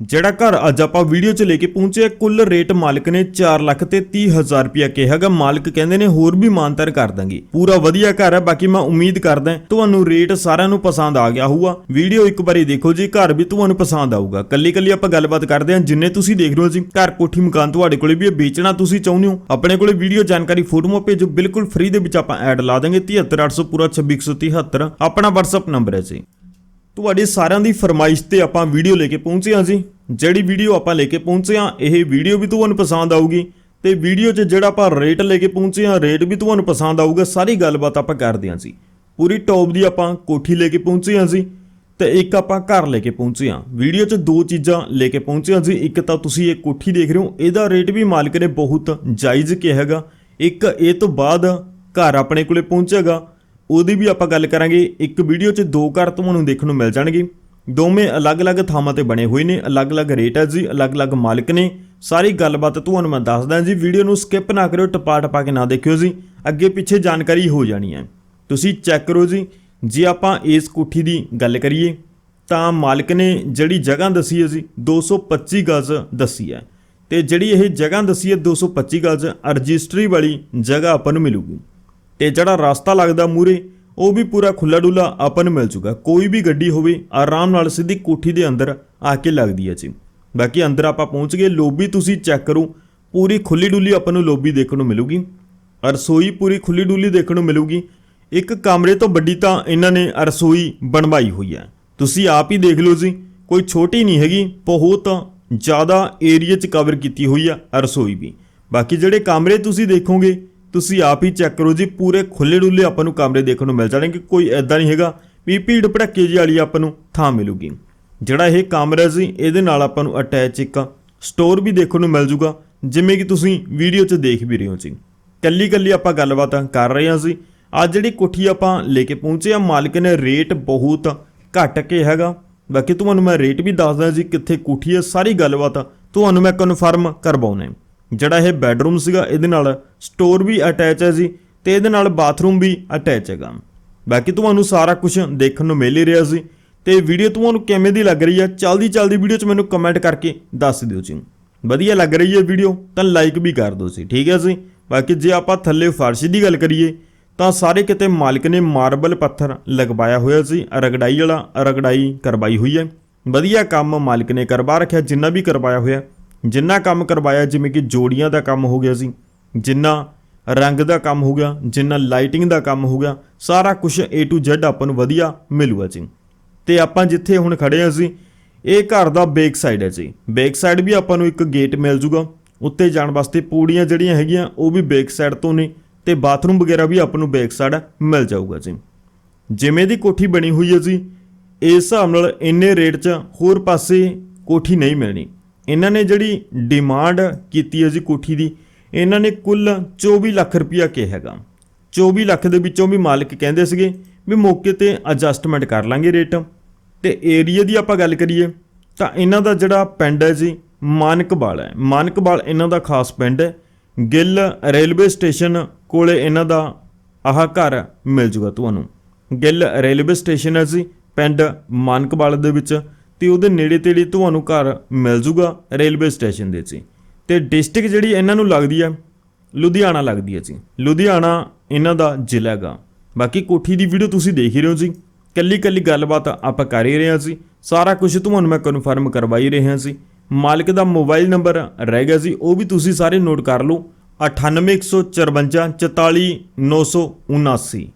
ਜਿਹੜਾ ਘਰ ਅੱਜ ਆਪਾਂ ਵੀਡੀਓ 'ਚ ਲੈ ਕੇ ਪਹੁੰਚੇ ਕੁੱਲ ਰੇਟ ਮਾਲਕ ਨੇ 4 ਲੱਖ ਤੇ 30 ਹਜ਼ਾਰ ਰੁਪਇਆ ਕਿਹਾਗਾ ਮਾਲਕ ਕਹਿੰਦੇ ਨੇ ਹੋਰ ਵੀ ਮਾਨਤਰ ਕਰ ਦਾਂਗੇ। ਪੂਰਾ ਵਧੀਆ ਘਰ ਹੈ, ਬਾਕੀ ਮੈਂ ਉਮੀਦ ਕਰਦਾ ਤੁਹਾਨੂੰ ਰੇਟ ਸਾਰਿਆਂ ਨੂੰ ਪਸੰਦ ਆ ਗਿਆ ਹੋਊਗਾ। ਵੀਡੀਓ ਇੱਕ ਵਾਰੀ ਦੇਖੋ ਜੀ, ਘਰ ਵੀ ਤੁਹਾਨੂੰ ਪਸੰਦ ਆਊਗਾ। ਕੱਲੀ ਕੱਲੀ ਆਪਾਂ ਗੱਲਬਾਤ ਕਰਦੇ ਹਾਂ, ਜਿੰਨੇ ਤੁਸੀਂ ਦੇਖ ਰਹੇ ਹੋ ਜੀ, ਘਰ, ਕੋਠੀ, ਮਕਾਨ ਤੁਹਾਡੇ ਕੋਲੇ ਵੀ ਹੈ, ਵੇਚਣਾ ਤੁਸੀਂ ਚਾਹੁੰਦੇ ਹੋ, ਆਪਣੇ ਕੋਲੇ ਵੀਡੀਓ ਜਾਣਕਾਰੀ, ਫੋਟੋਆਂ ਭੇਜੋ, ਬਿਲਕੁਲ ਫ੍ਰੀ ਦੇ ਵਿੱਚ ਆਪਾਂ ਐਡ ਲਾ ਦਾਂਗੇ 73800 ਪੂਰਾ 26173 ਆਪਣਾ WhatsApp ਨੰਬਰ ਹੈ ਜੀ। ਤੁਹਾਡੀ ਸਾਰਿਆਂ ਦੀ ਫਰਮਾਇਸ਼ ਤੇ ਆਪਾਂ ਵੀਡੀਓ ਲੈ ਕੇ ਪਹੁੰਚੇ ਹਾਂ ਜੀ। ਜਿਹੜੀ ਵੀਡੀਓ ਆਪਾਂ ਲੈ ਕੇ ਪਹੁੰਚੇ ਹਾਂ, ਇਹ ਵੀਡੀਓ ਵੀ ਤੁਹਾਨੂੰ ਪਸੰਦ ਆਊਗੀ। ਤੇ ਵੀਡੀਓ 'ਚ ਜਿਹੜਾ ਆਪਾਂ ਰੇਟ ਲੈ ਕੇ ਪਹੁੰਚੇ ਹਾਂ ਰੇਟ ਵੀ ਤੁਹਾਨੂੰ ਪਸੰਦ ਆਊਗਾ। ਸਾਰੀ ਗੱਲਬਾਤ ਆਪਾਂ ਕਰਦੇ ਹਾਂ ਜੀ। ਪੂਰੀ ਟੌਪ ਦੀ ਆਪਾਂ ਕੋਠੀ ਲੈ ਕੇ ਪਹੁੰਚੇ ਹਾਂ ਜੀ। ਤੇ ਇੱਕ ਆਪਾਂ ਘਰ ਲੈ ਕੇ ਪਹੁੰਚੇ ਹਾਂ। ਵੀਡੀਓ 'ਚ ਦੋ ਚੀਜ਼ਾਂ ਲੈ ਕੇ ਪਹੁੰਚੇ ਹਾਂ ਜੀ। ਇੱਕ ਤਾਂ ਤੁਸੀਂ ਇਹ ਕੋਠੀ ਦੇਖ ਰਹੇ ਹੋ। ਇਹਦਾ ਰੇਟ ਵੀ ਮਾਲਕ ਨੇ ਬਹੁਤ ਜਾਇਜ਼ ਕਿਹਾ ਹੈਗਾ। ਇੱਕ ਇਹ ਤੋਂ ਬਾਅਦ ਘਰ ਆਪਣੇ ਕੋਲੇ ਪਹੁੰਚੇਗਾ। ਉਹਦੀ ਵੀ ਆਪਾਂ ਗੱਲ ਕਰਾਂਗੇ। ਇੱਕ ਵੀਡੀਓ 'ਚ ਦੋ ਘਰ ਤੁਹਾਨੂੰ ਦੇਖਣ ਨੂੰ ਮਿਲ ਜਾਣਗੇ। ਦੋਵੇਂ ਅਲੱਗ-ਅਲੱਗ ਥਾਵਾਂ ਤੇ ਬਣੇ ਹੋਏ ਨੇ, ਅਲੱਗ-ਅਲੱਗ ਰੇਟ ਹੈ ਜੀ, ਅਲੱਗ-ਅਲੱਗ ਮਾਲਕ ਨੇ। ਸਾਰੀ ਗੱਲਬਾਤ ਤੁਹਾਨੂੰ ਮੈਂ ਦੱਸਦਾ ਜੀ, ਵੀਡੀਓ ਨੂੰ ਸਕਿਪ ਨਾ ਕਰਿਓ ਟਪਾ ਟਪਾ ਕੇ ਨਾ ਦੇਖਿਓ ਜੀ। ਅੱਗੇ ਪਿੱਛੇ ਜਾਣਕਾਰੀ ਹੋ ਜਾਣੀ ਹੈ। ਤੁਸੀਂ ਚੈੱਕ ਕਰੋ ਜੀ, ਜੇ ਆਪਾਂ ਇਸ ਕੋਠੀ ਦੀ ਗੱਲ ਕਰੀਏ, ਤਾਂ ਮਾਲਕ ਨੇ ਜਿਹੜੀ ਜਗ੍ਹਾ ਦੱਸੀ ਹੈ ਜੀ 225 ਗਜ਼ ਦੱਸੀ ਹੈ। ਤੇ ਜਿਹੜੀ ਇਹ ਜਗ੍ਹਾ ਦੱਸੀ ਹੈ 225 ਗਜ਼, ਰਜਿਸਟਰੀ ਵਾਲੀ ਜਗ੍ਹਾ ਆਪਾਂ ਨੂੰ ਮਿਲੂਗੀ। ਤੇ ਜਿਹੜਾ ਰਸਤਾ ਲੱਗਦਾ ਮੂਰੇ, ਉਹ ਵੀ ਪੂਰਾ ਖੁੱਲਾ ਡੁੱਲਾ ਆਪਾਂ ਨੂੰ ਮਿਲ ਜੂਗਾ ਕੋਈ ਵੀ ਗੱਡੀ ਹੋਵੇ, ਆਰਾਮ ਨਾਲ ਸਿੱਧੀ ਕੋਠੀ ਦੇ ਅੰਦਰ ਆ ਕੇ ਲੱਗਦੀ ਹੈ ਜੀ। ਬਾਕੀ ਅੰਦਰ ਆਪਾਂ ਪਹੁੰਚ ਗਏ, ਲੋਬੀ ਤੁਸੀਂ ਚੈੱਕ ਕਰੋ, ਪੂਰੀ ਖੁੱਲੀ ਡੁੱਲੀ ਆਪਾਂ ਨੂੰ ਲੋਬੀ ਦੇਖਣ ਨੂੰ ਮਿਲੂਗੀ। ਰਸੋਈ ਪੂਰੀ ਖੁੱਲੀ ਡੁੱਲੀ ਦੇਖਣ ਨੂੰ ਮਿਲੂਗੀ। ਇੱਕ ਕਮਰੇ ਤੋਂ ਵੱਡੀ ਤਾਂ ਇਹਨਾਂ ਨੇ ਰਸੋਈ ਬਣਵਾਈ ਹੋਈ ਹੈ ਤੁਸੀਂ ਆਪ ਹੀ ਦੇਖ ਲਓ ਜੀ, ਕੋਈ ਛੋਟੀ ਨਹੀਂ ਹੈਗੀ, ਬਹੁਤ ਜ਼ਿਆਦਾ ਏਰੀਆ 'ਚ ਕਵਰ ਕੀਤੀ ਹੋਈ ਆ ਰਸੋਈ ਵੀ। ਬਾਕੀ ਜਿਹੜੇ ਕਮਰੇ ਤੁਸੀਂ ਦੇਖੋਗੇ ਤੁਸੀਂ ਆਪ ਹੀ ਚੈੱਕ ਕਰੋ ਜੀ, ਪੂਰੇ ਖੁੱਲੇ ਡੁੱਲੇ ਆਪਾਂ ਨੂੰ ਕਮਰੇ ਦੇਖਣ ਨੂੰ ਮਿਲ ਜਾਣਗੇ, ਕੋਈ ਐਦਾਂ ਨਹੀਂ ਹੈਗਾ ਵੀ ਭੀੜ ਭੜੱਕੇ ਜਿਹੀ ਵਾਲੀ ਆਪਾਂ ਨੂੰ ਥਾਂ ਮਿਲੂਗੀ। ਜਿਹੜਾ ਇਹ ਕਮਰਾ ਸੀ ਇਹਦੇ ਨਾਲ ਆਪਾਂ ਨੂੰ ਅਟੈਚ ਇੱਕ ਸਟੋਰ ਵੀ ਦੇਖਣ ਨੂੰ ਮਿਲ ਜੂਗਾ, ਜਿਵੇਂ ਕਿ ਤੁਸੀਂ ਵੀਡੀਓ 'ਚ ਦੇਖ ਵੀ ਰਹੇ ਹੋ ਜੀ। ਕੱਲੀ ਕੱਲੀ ਆਪਾਂ ਗੱਲਬਾਤ ਕਰ ਰਹੇ ਹਾਂ ਸੀ ਅੱਜ ਜਿਹੜੀ ਕੋਠੀ ਆਪਾਂ ਲੈ ਕੇ ਪਹੁੰਚੇ ਆ ਮਾਲਕ ਨੇ ਰੇਟ ਬਹੁਤ ਘੱਟ ਕੇ ਹੈਗਾ। ਬਾਕੀ ਤੁਹਾਨੂੰ ਮੈਂ ਰੇਟ ਵੀ ਦੱਸਦਾ ਜੀ ਕਿੱਥੇ ਕੋਠੀ ਹੈ, ਸਾਰੀ ਗੱਲਬਾਤ ਤੁਹਾਨੂੰ ਮੈਂ ਕਨਫਰਮ ਕਰਵਾਉਣਾ ਜਿਹੜਾ ਇਹ ਬੈੱਡਰੂਮ ਸੀਗਾ, ਇਹਦੇ ਨਾਲ ਸਟੋਰ ਵੀ ਅਟੈਚ ਹੈ ਜੀ ਤੇ ਇਹਦੇ ਨਾਲ ਬਾਥਰੂਮ ਵੀ ਅਟੈਚ ਹੈਗਾ। ਬਾਕੀ ਤੁਹਾਨੂੰ ਸਾਰਾ ਕੁਝ ਦੇਖਣ ਨੂੰ ਮਿਲ ਹੀ ਰਿਹਾ ਸੀ ਤੇ ਵੀਡੀਓ ਤੁਹਾਨੂੰ ਕਿਵੇਂ ਦੀ ਲੱਗ ਰਹੀ ਹੈ, ਚਲਦੀ ਚਲਦੀ ਵੀਡੀਓ 'ਚ ਮੈਨੂੰ ਕਮੈਂਟ ਕਰਕੇ ਦੱਸ ਦਿਓ ਜੀ। ਵਧੀਆ ਲੱਗ ਰਹੀ ਹੈ ਵੀਡੀਓ, ਤਾਂ ਲਾਈਕ ਵੀ ਕਰ ਦਿਓ ਜੀ, ਠੀਕ ਹੈ ਜੀ? ਬਾਕੀ ਜੇ ਆਪਾਂ ਥੱਲੇ ਫਰਸ਼ ਦੀ ਗੱਲ ਕਰੀਏ, ਤਾਂ ਸਾਰੇ ਕਿਤੇ ਮਾਲਕ ਨੇ ਮਾਰਬਲ ਪੱਥਰ ਲਗਵਾਇਆ ਹੋਇਆ ਸੀ, ਰਗੜਾਈ ਵਾਲਾ ਰਗੜਾਈ ਕਰਵਾਈ ਹੋਈ ਹੈ। ਵਧੀਆ ਕੰਮ ਮਾਲਕ ਨੇ ਕਰਵਾ ਰੱਖਿਆ, ਜਿੰਨਾ ਵੀ ਕਰਵਾਇਆ ਹੋਇਆ ਜਿੰਨਾ ਕੰਮ ਕਰਵਾਇਆ, ਜਿਵੇਂ ਕਿ ਜੋੜੀਆਂ ਦਾ ਕੰਮ ਹੋ ਗਿਆ ਸੀ, ਜਿੰਨਾ ਰੰਗ ਦਾ ਕੰਮ ਹੋ ਗਿਆ, ਜਿੰਨਾ ਲਾਈਟਿੰਗ ਦਾ ਕੰਮ ਹੋ ਗਿਆ, ਸਾਰਾ ਕੁਝ A to Z ਆਪਾਂ ਨੂੰ ਵਧੀਆ ਮਿਲੂਗਾ ਜੀ। ਤੇ ਆਪਾਂ ਜਿੱਥੇ ਹੁਣ ਖੜੇ ਹਾਂ ਜੀ ਇਹ ਘਰ ਦਾ ਬੈਕ ਸਾਈਡ ਹੈ ਜੀ। ਬੈਕ ਸਾਈਡ ਵੀ ਆਪਾਂ ਨੂੰ ਇੱਕ ਗੇਟ ਮਿਲ ਜੂਗਾ, ਉੱਤੇ ਜਾਣ ਵਾਸਤੇ ਪੌੜੀਆਂ ਜਿਹੜੀਆਂ ਹੈਗੀਆਂ, ਉਹ ਵੀ ਬੈਕ ਸਾਈਡ ਤੋਂ ਨੇ, ਤੇ ਬਾਥਰੂਮ ਵਗੈਰਾ ਵੀ ਆਪਾਂ ਨੂੰ ਬੈਕ ਸਾਈਡ ਮਿਲ ਜਾਊਗਾ ਜੀ। ਜਿਵੇਂ ਦੀ ਕੋਠੀ ਬਣੀ ਹੋਈ ਹੈ ਜੀ, ਇਸ ਹਿਸਾਬ ਨਾਲ ਇੰਨੇ ਰੇਟ 'ਚ ਹੋਰ ਪਾਸੇ ਕੋਠੀ ਨਹੀਂ ਮਿਲਣੀ। ਇਹਨਾਂ ਨੇ ਜਿਹੜੀ ਡਿਮਾਂਡ ਕੀਤੀ ਹੈ ਜੀ ਕੋਠੀ ਦੀ, ਇਹਨਾਂ ਨੇ ਕੁੱਲ 24 ਲੱਖ ਰੁਪਇਆ ਕਿਹਾ ਹੈਗਾ। 24 ਲੱਖ ਦੇ ਵਿੱਚੋਂ ਵੀ ਮਾਲਕ ਕਹਿੰਦੇ ਸੀਗੇ ਵੀ ਮੌਕੇ ਤੇ ਐਡਜਸਟਮੈਂਟ ਕਰ ਲਾਂਗੇ ਰੇਟ ਤੇ ਏਰੀਆ ਦੀ ਆਪਾਂ ਗੱਲ ਕਰੀਏ, ਤਾਂ ਇਹਨਾਂ ਦਾ ਜਿਹੜਾ ਪਿੰਡ ਹੈ ਜੀ ਮਾਨਕਵਾਲ ਹੈ। ਮਾਨਕਵਾਲ ਇਹਨਾਂ ਦਾ ਖਾਸ ਪਿੰਡ ਹੈ। ਗਿੱਲ ਰੇਲਵੇ ਸਟੇਸ਼ਨ ਕੋਲੇ ਇਹਨਾਂ ਦਾ ਆਹ ਘਰ ਮਿਲ ਜੂਗਾ ਤੁਹਾਨੂੰ। ਗਿੱਲ ਰੇਲਵੇ ਸਟੇਸ਼ਨ ਹੈ ਜੀ, ਪਿੰਡ ਮਾਨਕਵਾਲ ਦੇ ਵਿੱਚ। ਤੇ ਉਹਦੇ ਨੇੜੇ ਤੇੜੇ ਤੁਹਾਨੂੰ ਘਰ ਮਿਲ ਜੂਗਾ ਰੇਲਵੇ ਸਟੇਸ਼ਨ ਦੇ 'ਚ ਤੇ ਡਿਸਟ੍ਰਿਕਟ ਜਿਹੜੀ ਇਹਨਾਂ ਨੂੰ ਲੱਗਦੀ ਆ, ਲੁਧਿਆਣਾ ਲੱਗਦੀ ਹੈ ਜੀ। ਲੁਧਿਆਣਾ ਇਹਨਾਂ ਦਾ ਜ਼ਿਲ੍ਹਾ ਹੈਗਾ। ਬਾਕੀ ਕੋਠੀ ਦੀ ਵੀਡੀਓ ਤੁਸੀਂ ਦੇਖ ਹੀ ਰਹੇ ਹੋ ਜੀ। ਕੱਲੀ ਕੱਲੀ ਗੱਲਬਾਤ ਆਪਾਂ ਕਰ ਹੀ ਰਹੇ ਹਾਂ ਜੀ। ਸਾਰਾ ਕੁਝ ਤੁਹਾਨੂੰ ਮੈਂ ਕਨਫਰਮ ਕਰਵਾ ਹੀ ਰਿਹਾ ਸੀ ਮਾਲਕ ਦਾ ਮੋਬਾਈਲ ਨੰਬਰ ਰਹਿ ਗਿਆ ਸੀ ਉਹ ਵੀ ਤੁਸੀਂ ਸਾਰੇ ਨੋਟ ਕਰ ਲਓ। 9815544979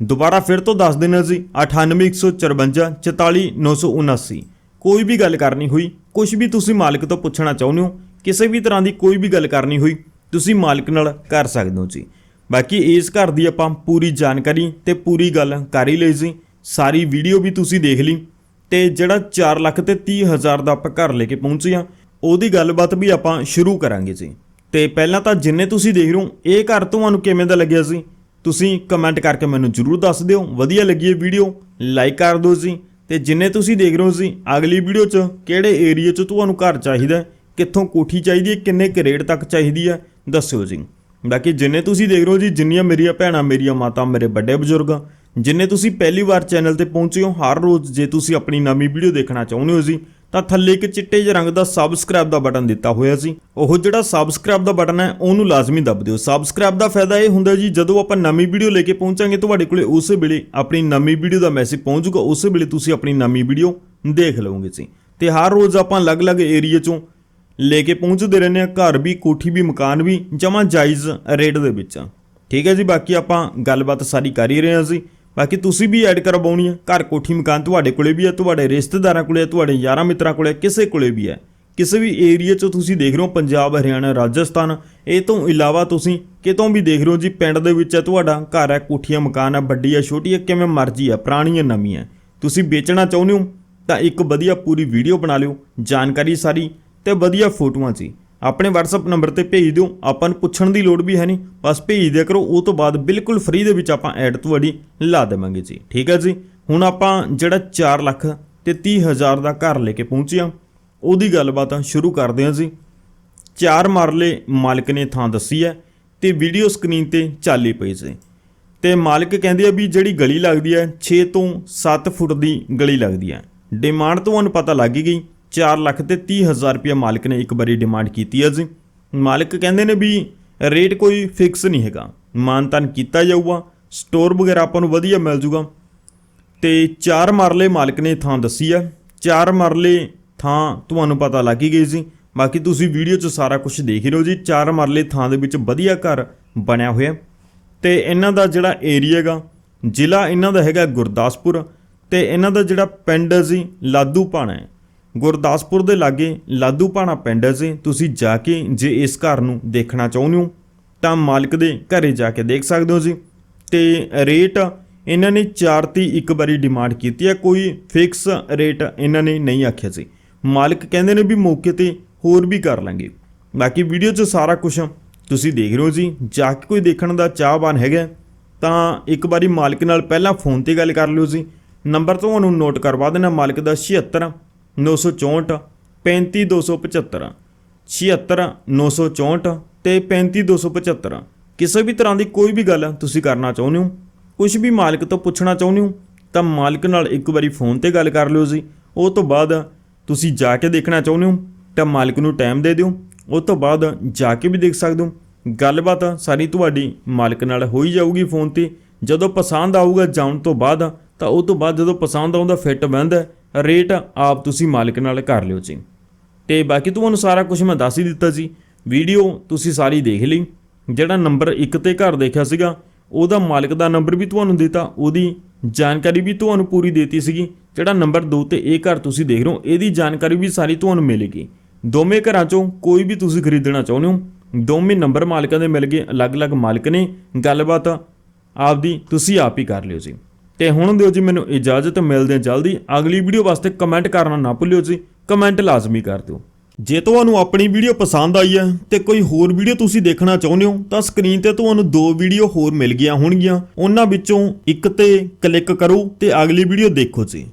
ਦੁਬਾਰਾ ਫਿਰ ਤੋਂ ਦੱਸ ਦੇਣਾ ਜੀ 9815544979 ਕੋਈ ਵੀ ਗੱਲ ਕਰਨੀ ਹੋਈ ਕੁਝ ਵੀ ਤੁਸੀਂ ਮਾਲਕ ਤੋਂ ਪੁੱਛਣਾ ਚਾਹੁੰਦੇ ਹੋ, ਕਿਸੇ ਵੀ ਤਰ੍ਹਾਂ ਦੀ ਕੋਈ ਵੀ ਗੱਲ ਕਰਨੀ ਹੋਈ, ਤੁਸੀਂ ਮਾਲਕ ਨਾਲ ਕਰ ਸਕਦੇ ਹੋ ਜੀ। ਬਾਕੀ ਇਸ ਘਰ ਦੀ ਆਪਾਂ ਪੂਰੀ ਜਾਣਕਾਰੀ ਤੇ ਪੂਰੀ ਗੱਲ ਕਰ ਹੀ ਲਈ ਸੀ ਸਾਰੀ ਵੀਡੀਓ ਵੀ ਤੁਸੀਂ ਦੇਖ ਲਈ ਤੇ ਜਿਹੜਾ 4 ਲੱਖ ਤੇ 30 ਹਜ਼ਾਰ ਦਾ ਆਪਾਂ ਘਰ ਲੈ ਕੇ ਪਹੁੰਚੇ ਆ ਉਹਦੀ ਗੱਲਬਾਤ ਵੀ ਆਪਾਂ ਸ਼ੁਰੂ ਕਰਾਂਗੇ ਜੀ। ਤੇ ਪਹਿਲਾਂ ਤਾਂ ਜਿੰਨੇ ਤੁਸੀਂ ਦੇਖ ਰਹੇ ਹੋ, ਇਹ ਘਰ ਤੁਹਾਨੂੰ ਕਿਵੇਂ ਦਾ ਲੱਗਿਆ ਸੀ ਤੁਸੀਂ ਕਮੈਂਟ ਕਰਕੇ ਮੈਨੂੰ ਜਰੂਰ ਦੱਸ ਦਿਓ। ਵਧੀਆ ਲੱਗੀ ਇਹ ਵੀਡੀਓ ਲਾਈਕ ਕਰ ਦਿਓ ਜੀ। ਤੇ ਜਿੰਨੇ ਤੁਸੀਂ ਦੇਖ ਰਹੇ ਹੋ ਜੀ, ਅਗਲੀ ਵੀਡੀਓ 'ਚ ਕਿਹੜੇ ਏਰੀਆ 'ਚ ਤੁਹਾਨੂੰ ਘਰ ਚਾਹੀਦਾ ਕਿੱਥੋਂ ਕੋਠੀ ਚਾਹੀਦੀ ਹੈ, ਕਿੰਨੇ ਕੁ ਰੇਟ ਤੱਕ ਚਾਹੀਦੀ ਹੈ, ਦੱਸਿਓ ਜੀ। ਬਾਕੀ ਜਿੰਨੇ ਤੁਸੀਂ ਦੇਖ ਰਹੇ ਹੋ ਜੀ, ਜਿੰਨੀਆਂ ਮੇਰੀਆਂ ਭੈਣਾਂ, ਮੇਰੀਆਂ ਮਾਤਾ, ਮੇਰੇ ਵੱਡੇ ਬਜ਼ੁਰਗ, ਜਿੰਨੇ ਤੁਸੀਂ ਪਹਿਲੀ ਵਾਰ ਚੈਨਲ ਤੇ ਪਹੁੰਚੇ ਹੋ, ਹਰ ਰੋਜ਼ ਜੇ ਤੁਸੀਂ ਆਪਣੀ ਨਵੀਂ ਵੀਡੀਓ ਦੇਖਣਾ ਚਾਹੁੰਦੇ ਹੋ ਜੀ ਤਾਂ ਥੱਲੇ ਇੱਕ ਚਿੱਟੇ ਜਿਹੇ ਰੰਗ ਦਾ ਸਬਸਕ੍ਰਾਈਬ ਦਾ ਬਟਨ ਦਿੱਤਾ ਹੋਇਆ ਸੀ। ਉਹ ਜਿਹੜਾ ਸਬਸਕ੍ਰਾਈਬ ਦਾ ਬਟਨ ਹੈ, ਉਹਨੂੰ ਲਾਜ਼ਮੀ ਦੱਬ ਦਿਓ। ਸਬਸਕ੍ਰਾਈਬ ਦਾ ਫਾਇਦਾ ਇਹ ਹੁੰਦਾ ਜੀ, ਜਦੋਂ ਆਪਾਂ ਨਵੀਂ ਵੀਡੀਓ ਲੈ ਕੇ ਪਹੁੰਚਾਂਗੇ ਤੁਹਾਡੇ ਕੋਲੇ ਉਸੇ ਵੇਲੇ ਆਪਣੀ ਨਵੀਂ ਵੀਡੀਓ ਦਾ ਮੈਸੇਜ ਪਹੁੰਚੂਗਾ ਉਸੇ ਵੇਲੇ ਤੁਸੀਂ ਆਪਣੀ ਨਵੀਂ ਵੀਡੀਓ ਦੇਖ ਲਓਗੇ ਜੀ। ਤੇ ਹਰ ਰੋਜ਼ ਆਪਾਂ ਅਲੱਗ-ਅਲੱਗ ਏਰੀਆ ਚੋਂ ਲੈ ਕੇ ਪਹੁੰਚਦੇ ਰਹਿੰਦੇ ਆ ਘਰ ਵੀ, ਕੋਠੀ ਵੀ, ਮਕਾਨ ਵੀ, ਜਮਾਂ ਜਾਇਜ਼ ਰੇਟ ਦੇ ਵਿੱਚ। ਠੀਕ ਹੈ ਜੀ, ਬਾਕੀ ਆਪਾਂ ਗੱਲਬਾਤ ਸਾਰੀ ਕਰ ਹੀ ਰਹੇ ਹਾਂ ਜੀ। ਬਾਕੀ ਤੁਸੀਂ ਵੀ ਐਡ ਕਰਵਾਉਣੀ ਹੈ ਘਰ ਕੋਠੀ ਮਕਾਨ ਤੁਹਾਡੇ ਕੋਲੇ ਵੀ ਹੈ ਤੁਹਾਡੇ ਰਿਸ਼ਤੇਦਾਰਾਂ ਕੋਲੇ ਤੁਹਾਡੇ ਯਾਰਾਂ ਮਿੱਤਰਾਂ ਕੋਲੇ ਕਿਸੇ ਕੋਲੇ ਵੀ ਹੈ ਕਿਸੇ ਵੀ ਏਰੀਆ 'ਚ ਤੁਸੀਂ ਦੇਖ ਰਹੇ ਹੋ ਪੰਜਾਬ, ਹਰਿਆਣਾ, ਰਾਜਸਥਾਨ। ਇਹ ਤੋਂ ਇਲਾਵਾ ਤੁਸੀਂ ਕਿਤੋਂ ਵੀ ਦੇਖ ਰਹੇ ਹੋ ਜੀ, ਪਿੰਡ ਦੇ ਵਿੱਚ ਹੈ ਤੁਹਾਡਾ ਘਰ ਹੈ ਕੋਠੀਆਂ, ਮਕਾਨ ਹੈ ਵੱਡੀ ਹੈ ਛੋਟੀ ਹੈ ਕਿਵੇਂ ਮਰਜ਼ੀ ਹੈ ਪੁਰਾਣੀ ਹੈ ਨਵੀਂ ਹੈ ਤੁਸੀਂ ਵੇਚਣਾ ਚਾਹੁੰਦੇ ਹੋ ਤਾਂ ਇੱਕ ਵਧੀਆ ਪੂਰੀ ਵੀਡੀਓ ਬਣਾ ਲਿਓ, ਜਾਣਕਾਰੀ ਸਾਰੀ ਤੇ ਵਧੀਆ ਫੋਟੋਆਂ ਸੀ ਆਪਣੇ WhatsApp ਨੰਬਰ ਤੇ ਭੇਜ ਦਿਓ। ਆਪਾਂ ਨੂੰ ਪੁੱਛਣ ਦੀ ਲੋੜ ਵੀ ਹੈ ਨਹੀਂ। ਬਸ ਭੇਜ ਦਿਆ ਕਰੋ। ਉਹ ਤੋਂ ਬਾਅਦ ਬਿਲਕੁਲ ਫ੍ਰੀ ਦੇ ਵਿੱਚ ਆਪਾਂ ਐਡ ਤੁਹਾਡੀ ਲਾ ਦੇਵਾਂਗੇ ਜੀ। ਠੀਕ ਹੈ ਜੀ? ਹੁਣ ਆਪਾਂ ਜਿਹੜਾ 4 ਲੱਖ ਤੇ 30 ਹਜ਼ਾਰ ਦਾ ਘਰ ਲੈ ਕੇ ਪਹੁੰਚਿਆ ਉਹਦੀ ਗੱਲਬਾਤ ਸ਼ੁਰੂ ਕਰਦੇ ਹਾਂ ਜੀ। ਚਾਰ ਮਰਲੇ ਮਾਲਕ ਨੇ ਥਾਂ ਦੱਸੀ ਹੈ ਤੇ ਵੀਡੀਓ ਸਕਰੀਨ ਤੇ ਚਾਲੀ ਪਈ ਸੀ। ਤੇ ਮਾਲਕ ਕਹਿੰਦੇ ਆ ਵੀ ਜਿਹੜੀ ਗਲੀ ਲੱਗਦੀ ਹੈ 6 ਤੋਂ 7 ਫੁੱਟ ਦੀ ਗਲੀ ਲੱਗਦੀ ਹੈ। ਡਿਮਾਂਡ ਤੋਂ ਉਹਨੂੰ ਪਤਾ ਲੱਗ ਹੀ ਗਈ 4 ਲੱਖ ਤੇ 30 ਹਜ਼ਾਰ ਰੁਪਇਆ ਮਾਲਕ ਨੇ ਇੱਕ ਵਾਰੀ ਡਿਮਾਂਡ ਕੀਤੀ ਹੈ ਜੀ। ਮਾਲਕ ਕਹਿੰਦੇ ਨੇ ਵੀ ਰੇਟ ਕੋਈ ਫਿਕਸ ਨਹੀਂ ਹੈਗਾ। ਮਾਨਤਾਨ ਕੀਤਾ ਜਾਊਗਾ ਸਟੋਰ ਵਗੈਰਾ ਆਪਾਂ ਨੂੰ ਵਧੀਆ ਮਿਲ ਜੂਗਾ। ਤੇ ਚਾਰ ਮਰਲੇ ਮਾਲਕ ਨੇ ਥਾਂ ਦੱਸੀ ਆ ਚਾਰ ਮਰਲੇ ਥਾਂ ਤੁਹਾਨੂੰ ਪਤਾ ਲੱਗ ਹੀ ਗਈ ਸੀ ਬਾਕੀ ਤੁਸੀਂ ਵੀਡੀਓ 'ਚ ਸਾਰਾ ਕੁਝ ਦੇਖ ਹੀ ਰਹੇ ਹੋ ਜੀ। ਚਾਰ ਮਰਲੇ ਥਾਂ ਦੇ ਵਿੱਚ ਵਧੀਆ ਘਰ ਬਣਿਆ ਹੋਇਆ। ਤੇ ਇਹਨਾਂ ਦਾ ਜਿਹੜਾ ਏਰੀਆ ਹੈਗਾ, ਜ਼ਿਲ੍ਹਾ ਇਹਨਾਂ ਦਾ ਹੈਗਾ ਗੁਰਦਾਸਪੁਰ। ਤੇ ਇਹਨਾਂ ਦਾ ਜਿਹੜਾ ਪਿੰਡ ਹੈ ਜੀ ਲਾਦੂ ਭਾਣਾ ਹੈ। ਗੁਰਦਾਸਪੁਰ ਦੇ ਲਾਗੇ ਲਾਦੂ ਭਾਣਾ ਪਿੰਡ ਹੈ ਜੀ। ਤੁਸੀਂ ਜਾ ਕੇ ਜੇ ਇਸ ਘਰ ਨੂੰ ਦੇਖਣਾ ਚਾਹੁੰਦੇ ਹੋ, ਤਾਂ ਮਾਲਕ ਦੇ ਘਰੇ ਜਾ ਕੇ ਦੇਖ ਸਕਦੇ ਹੋ ਜੀ। ਤੇ ਰੇਟ ਇਹਨਾਂ ਨੇ 4 ਤੀ ਇੱਕ ਵਾਰੀ ਡਿਮਾਂਡ ਕੀਤੀ ਹੈ, ਕੋਈ ਫਿਕਸ ਰੇਟ ਇਹਨਾਂ ਨੇ ਨਹੀਂ ਆਖਿਆ ਸੀ ਮਾਲਕ ਕਹਿੰਦੇ ਨੇ ਵੀ ਮੌਕੇ ਤੇ ਹੋਰ ਵੀ ਕਰ ਲਾਂਗੇ। ਬਾਕੀ ਵੀਡੀਓ 'ਚ ਸਾਰਾ ਕੁਝ ਤੁਸੀਂ ਦੇਖ ਰਹੇ ਹੋ ਜੀ। ਜਾ ਕੇ ਕੋਈ ਦੇਖਣ ਦਾ ਚਾਹਵਾਨ ਹੈਗਾ, ਤਾਂ ਇੱਕ ਵਾਰੀ ਮਾਲਕ ਨਾਲ ਪਹਿਲਾਂ ਫੋਨ ਤੇ ਗੱਲ ਕਰ ਲਿਓ ਜੀ। ਨੰਬਰ ਤੁਹਾਨੂੰ ਨੋਟ ਕਰਵਾ ਦੇਣਾ, ਮਾਲਕ ਦਾ 76 964 35275 76 964 ਤੇ 35275 ਕਿਸੇ ਵੀ ਤਰ੍ਹਾਂ ਦੀ ਕੋਈ ਵੀ ਗੱਲ ਤੁਸੀਂ ਕਰਨਾ ਚਾਹੁੰਦੇ ਹੋ ਕੁਝ ਵੀ ਮਾਲਕ ਤੋਂ ਪੁੱਛਣਾ ਚਾਹੁੰਦੇ ਹੋ, ਤਾਂ ਮਾਲਕ ਨਾਲ ਇੱਕ ਵਾਰੀ ਫੋਨ ਤੇ ਗੱਲ ਕਰ ਲਿਓ ਜੀ। ਉਹ ਤੋਂ ਬਾਅਦ ਤੁਸੀਂ ਜਾ ਕੇ ਦੇਖਣਾ ਚਾਹੁੰਦੇ ਹੋ, ਤਾਂ ਮਾਲਕ ਨੂੰ ਟਾਈਮ ਦੇ ਦਿਓ। ਉਹ ਤੋਂ ਬਾਅਦ ਜਾ ਕੇ ਵੀ ਦੇਖ ਸਕਦੇ ਹੋ। ਗੱਲਬਾਤ ਸਾਰੀ ਤੁਹਾਡੀ ਮਾਲਕ ਨਾਲ ਹੋਈ ਜਾਊਗੀ ਫੋਨ ਤੇ। ਜਦੋਂ ਪਸੰਦ ਆਊਗਾ ਜਾਣ ਤੋਂ ਬਾਅਦ, ਤਾਂ ਉਹ ਤੋਂ ਬਾਅਦ ਜਦੋਂ ਪਸੰਦ ਆਉਂਦਾ ਫਿੱਟ ਬੰਦਾ ਰੇਟ ਆਪ ਤੁਸੀਂ ਮਾਲਕ ਨਾਲ ਕਰ ਲਿਓ ਜੀ। ਤੇ ਬਾਕੀ ਤੁਹਾਨੂੰ ਸਾਰਾ ਕੁਝ ਮੈਂ ਦੱਸ ਹੀ ਦਿੱਤਾ ਸੀ ਵੀਡੀਓ ਤੁਸੀਂ ਸਾਰੀ ਦੇਖ ਲਈ। ਜਿਹੜਾ ਨੰਬਰ 1 ਤੇ ਘਰ ਦੇਖਿਆ ਸੀਗਾ, ਉਹਦਾ ਮਾਲਕ ਦਾ ਨੰਬਰ ਵੀ ਤੁਹਾਨੂੰ ਦਿੱਤਾ, ਉਹਦੀ ਜਾਣਕਾਰੀ ਵੀ ਤੁਹਾਨੂੰ ਪੂਰੀ ਦਿੱਤੀ ਸੀਗੀ। ਜਿਹੜਾ ਨੰਬਰ 2 ਤੇ ਇਹ ਘਰ ਤੁਸੀਂ ਦੇਖ ਰਹੇ ਹੋ, ਇਹਦੀ ਜਾਣਕਾਰੀ ਵੀ ਸਾਰੀ ਤੁਹਾਨੂੰ ਮਿਲੇਗੀ। ਦੋਵੇਂ ਘਰਾਂ ਚੋਂ ਕੋਈ ਵੀ ਤੁਸੀਂ ਖਰੀਦਣਾ ਚਾਹੁੰਦੇ ਹੋ, ਦੋਵੇਂ ਨੰਬਰ ਮਾਲਕਾਂ ਦੇ ਮਿਲ ਗਏ, ਅਲੱਗ-ਅਲੱਗ ਮਾਲਕ ਨੇ। ਗੱਲਬਾਤ ਆਪਦੀ ਤੁਸੀਂ ਆਪ ਹੀ ਕਰ ਲਿਓ ਜੀ। ਤੇ ਹੁਣ ਦਿਓ ਜੀ ਮੈਨੂੰ ਇਜਾਜ਼ਤ, ਮਿਲਦੇ ਜਲਦੀ। ਅਗਲੀ ਵੀਡੀਓ ਵਾਸਤੇ ਕਮੈਂਟ ਕਰਨਾ ਨਾ ਭੁੱਲਿਓ ਜੀ। ਕਮੈਂਟ ਲਾਜ਼ਮੀ ਕਰ ਦਿਓ। ਜੇ ਤੁਹਾਨੂੰ ਆਪਣੀ ਵੀਡੀਓ ਪਸੰਦ ਆਈ ਹੈ ਤੇ ਕੋਈ ਹੋਰ ਵੀਡੀਓ ਤੁਸੀਂ ਦੇਖਣਾ ਚਾਹੁੰਦੇ ਹੋ, ਤਾਂ ਸਕਰੀਨ ਤੇ ਤੁਹਾਨੂੰ ਦੋ ਵੀਡੀਓ ਹੋਰ ਮਿਲ ਗਈਆਂ ਹੋਣਗੀਆਂ। ਉਹਨਾਂ ਵਿੱਚੋਂ ਇੱਕ ਤੇ ਕਲਿੱਕ ਕਰੋ ਤੇ ਅਗਲੀ ਵੀਡੀਓ ਦੇਖੋ ਜੀ।